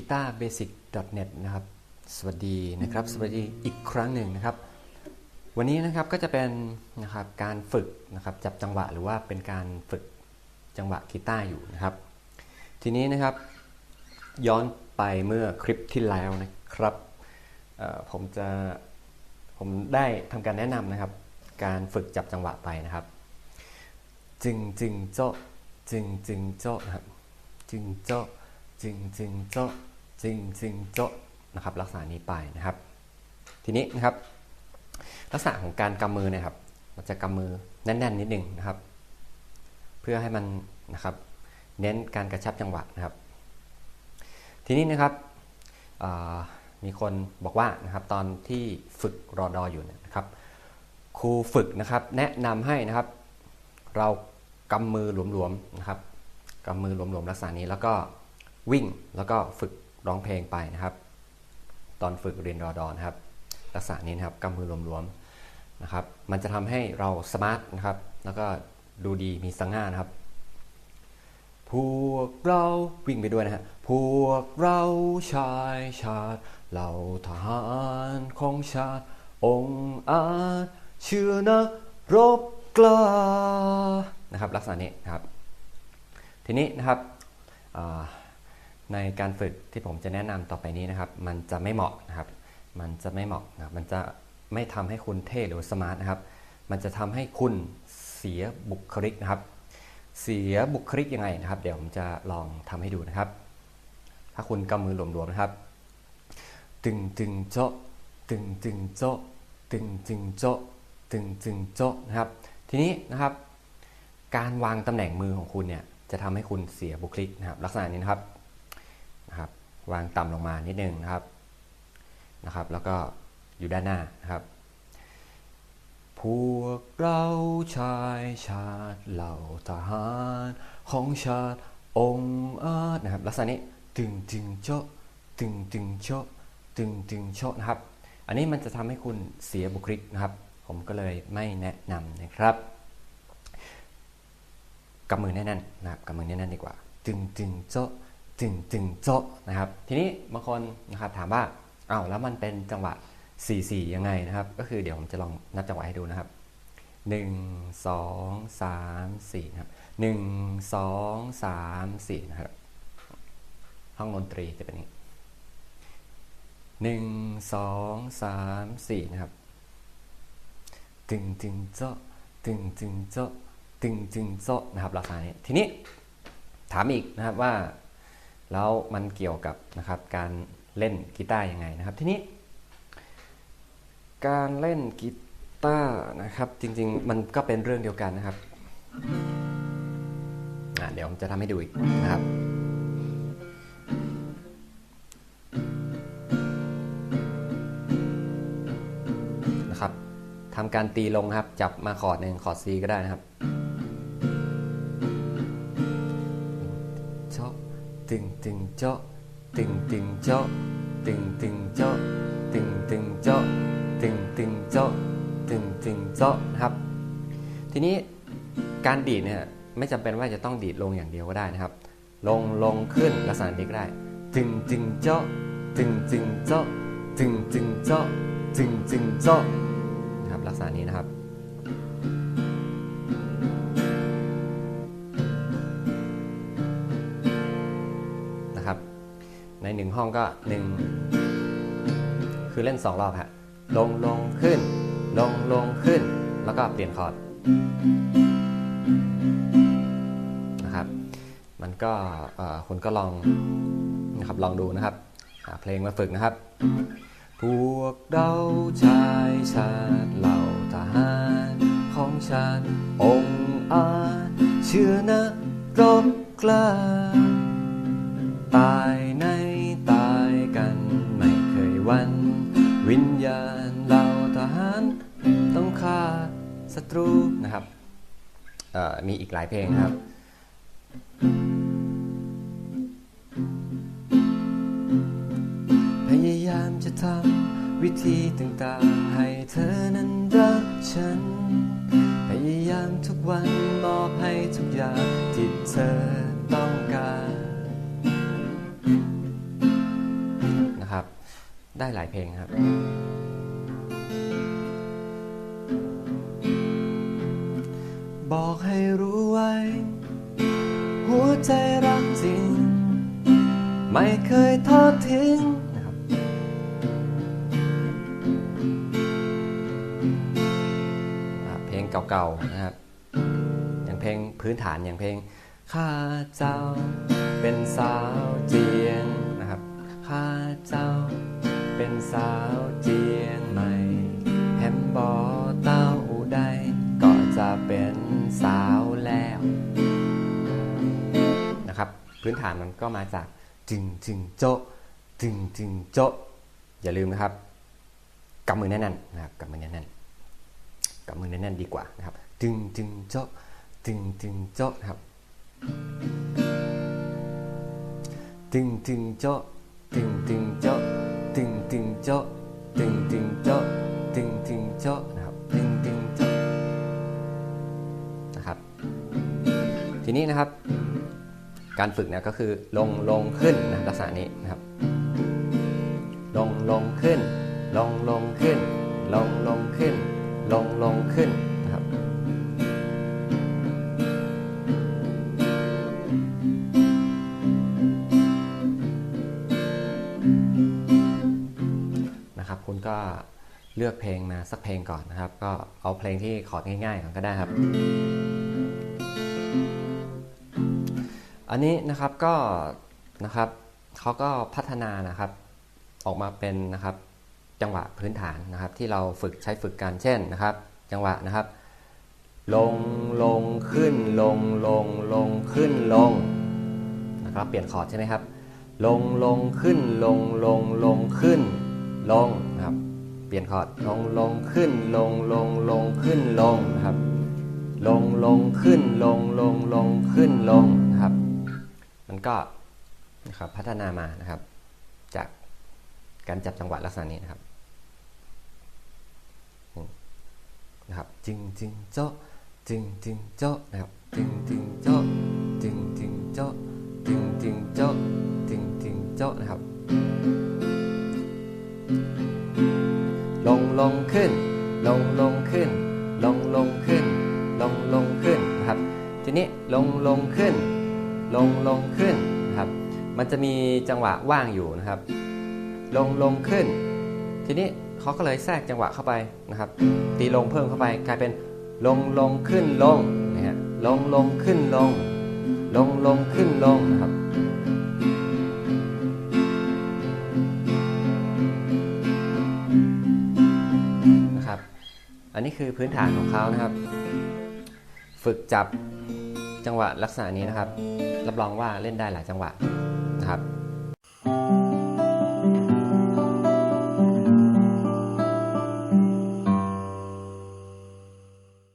กีตาร์เบสิก .net นะครับ สวัสดีนะครับ สวัสดีอีกครั้งหนึ่งนะครับ วันนี้นะครับก็จะเป็นนะครับการฝึกนะครับจับจังหวะหรือว่าเป็นการฝึกจังหวะกีตาร์อยู่นะครับ ทีนี้นะครับย้อนไปเมื่อคลิปที่แล้วนะครับผมจะผมได้ทำการแนะนำนะครับ การฝึกจับจังหวะไปนะครับ จึงจึงโจะจึงจึงโจนะครับจึงโจะจึงจึงโจะจึงจึงโจะนะครับลักษณะนี้ไปนะครับ ทีนี้นะครับ ลักษณะของการกำมือนะครับมันจะกำมือแน่นๆนิดนึงนะครับ เพื่อให้มันนะครับ เน้นการกระชับจังหวะนะครับ ทีนี้นะครับมีคนบอกว่านะครับตอนที่ฝึกรอดออยู่นยนะครับ ครูฝึกนะครับ แนะนำให้นะครับ เรากำมือหลวมๆนะครับกำมือหลวมๆลักษณะนี้แล้วก็วิ่งแล้วก็ฝึก ร้องเพลงไปนะครับ ตอนฝึกเรียนรอดอนครับลักษณะนี้นะครับกำมือหลวมๆนะครับ มันจะทำให้เราสมาร์ทนะครับ แล้วก็ดูดีมีสง่านะครับ พวกเราวิ่งไปด้วยนะฮะพวกเราชายชาติเหล่าทหารของชาติ องค์อาจเชื่อนักรบกล้านะครับ ลักษณะนี้นะครับ ทีนี้นะครับ ในการฝึกที่ผมจะแนะนำต่อไปนี้นะครับ มันจะไม่เหมาะนะครับ มันจะไม่เหมาะนะครับมันจะไม่ทำให้คุณเท่หรือสมาร์ทนะครับ มันจะทำให้คุณเสียบุคลิกนะครับ เสียบุคลิกยังไงนะครับ เดี๋ยวผมจะลองทำให้ดูนะครับ ถ้าคุณกำมือหลวมๆนะครับ ตึงตึงโจะตึงตึงโจะตึงตึงโจะตึงตึงโจะนะครับ ทีนี้นะครับ การวางตำแหน่งมือของคุณเนี่ยจะทำให้คุณเสียบุคลิกนะครับ ลักษณะนี้นะครับ วางต่ำลงมานิดนึงนะครับนะครับ แล้วก็อยู่ด้านหน้านะครับ พวกเราชายชาติเหล่าทหารของชาติองค์อาจนะครับ ลักษณะนี้ตึงตึงโจะตึงตึงโจะตึงตึงโจะนะครับ อันนี้มันจะทำให้คุณเสียบุคลิกนะครับ ผมก็เลยไม่แนะนำนะครับกำมือแน่นๆนะครับกำมือแน่นๆดีกว่า ตึงตึงโจะ ตึงตึงโจะนะครับ ทีนี้บางคนนะครับถามว่าอ้าวแล้วมันเป็นจังหวะ 4 4 ยังไงนะครับ ก็คือเดี๋ยวผมจะลองนับจังหวะให้ดูนะครับ 1 2 3 4นะครับ1 2 3 4นะครับห้องดนตรีจะเป็นนี้หนึ่งสองสามสี่นะครับตึงตึงโจะตึงตึงโจะตึงตึงโจะนะครับลักษณะนี้ทีนี้ถามอีกนะครับว่า แล้วมันเกี่ยวกับนะครับการเล่นกีตาร์ยังไงนะครับ ทีนี้ การเล่นกีตาร์นะครับจริงๆ มันก็เป็นเรื่องเดียวกันนะครับอะเดี๋ยวผมจะทำให้ดูอีกนะครับนะครับทำการตีลงครับจับมาคอร์ดหนึ่งคอร์ด C ก็ได้นะครับเจาะ ตึงตึงเจาะตึงตึงเจาะตึงตึงเจาะตึงตึงเจาะตึงตึงเจาะตึงตึงเจาะนะครับ ทีนี้การดีดเนี่ยไม่จำเป็นว่าจะต้องดีดลงอย่างเดียวก็ได้นะครับ ลงลงขึ้นลักษณะนี้ก็ได้ตึงตึงเจาะตึงตึงเจาะตึงตึงเจาะตึงตึงเจาะนะครับลักษณะนี้นะครับ ในหนึ่งห้องก็หนึ่งคือเล่นสองรอบฮะลงลงขึ้น ลงลงขึ้น แล้วก็เปลี่ยนคอร์ดนะครับ มันก็เอ่อคุณก็ลองนะครับลองดูนะครับหาเพลงมาฝึกนะครับ พวกเราชายชาติเหล่าทหารของชาติองค์อาจเชื่อนะรบกล้าตาย วิญญาณเหล่าทหารต้องฆ่าศัตรูนะครับมีอีกหลายเพลงครับ พยายามจะทำวิธีต่างๆ ให้เธอนั้นรักฉัน พยายามทุกวันมอบให้ทุกอย่างที่เธอ ได้หลายเพลงนะครับบอกให้รู้ไว้ หัวใจรักจริง ไม่เคยทอดทิ้งนะครับอ่าเพลงเก่าๆนะครับ อย่างเพลงพื้นฐานอย่างเพลง ข้าเจ้าเป็นสาวเจียงนะครับ ข้าเจ้า เป็นสาวเจียงใหม่แฮมบอเต้าอูได้ก็จะเป็นสาวแล้วนะครับพื้นฐานมันก็มาจากจึงจึงโจะจึงจึงโจะอย่าลืมนะครับกำมือแน่นๆนะครับกำมือแน่นๆกำมือแน่นๆดีกว่านะครับจึงจึงโจะจึงจึงโจนะครับตึงตึงโจะตึงตึงโจะ ตึงตึงโจาะตึงตึงโจาะตึงตึงโจาะนะครับตึงตึงโจาะนะครับ ทีนี้นะครับ การฝึกเนี่ยก็คือลงลงขึ้นนะลักษณะนี้นะครับ ลงลงขึ้น ลงลงขึ้น ลงลงขึ้น ลงลงขึ้น ก็เลือกเพลงมาสักเพลงก่อนนะครับ ก็เอาเพลงที่คอดง่ายๆก่อนก็ได้ครับ อันนี้นะครับก็นะครับเขาก็พัฒนานะครับ ออกมาเป็นนะครับจังหวะพื้นฐานนะครับ ที่เราฝึกใช้ฝึกกันเช่นนะครับ จังหวะนะครับ ลงลงขึ้นลงลงลงขึ้นลงนะครับ เปลี่ยนคอร์ดใช่ไหมครับ ลงลงขึ้นลงลงลงขึ้น ลงนะครับ เปลี่ยนคอร์ดลงลงขึ้นลงลงลงขึ้นลงนะครับ ลงลงขึ้นลงลงลงขึ้นลงนะครับ มันก็นะครับพัฒนามานะครับ จากการจับจังหวะลักษณะนี้นะครับนะครับจึงจึงโจะจึงจึงโจะนะครับจึงจึงโจะจึงจึงโจะจึงจึงโจะจึงจึงโจะนะครับ ลงขึ้น ลงลงขึ้น ลงลงขึ้น ลงลงขึ้นนะครับ ทีนี้ลงลงขึ้น ลงลงขึ้นนะครับ มันจะมีจังหวะว่างอยู่นะครับ ลงลงขึ้น ทีนี้เขาก็เลยแทรกจังหวะเข้าไปนะครับ ตีลงเพิ่มเข้าไปกลายเป็นลงลงขึ้นลงนะฮะลงลงขึ้นลง ลงลงขึ้นลงนะครับ อันนี้คือพื้นฐานของเขานะครับ ฝึกจับจังหวะลักษณะนี้นะครับ รับรองว่าเล่นได้หลายจังหวะนะครับ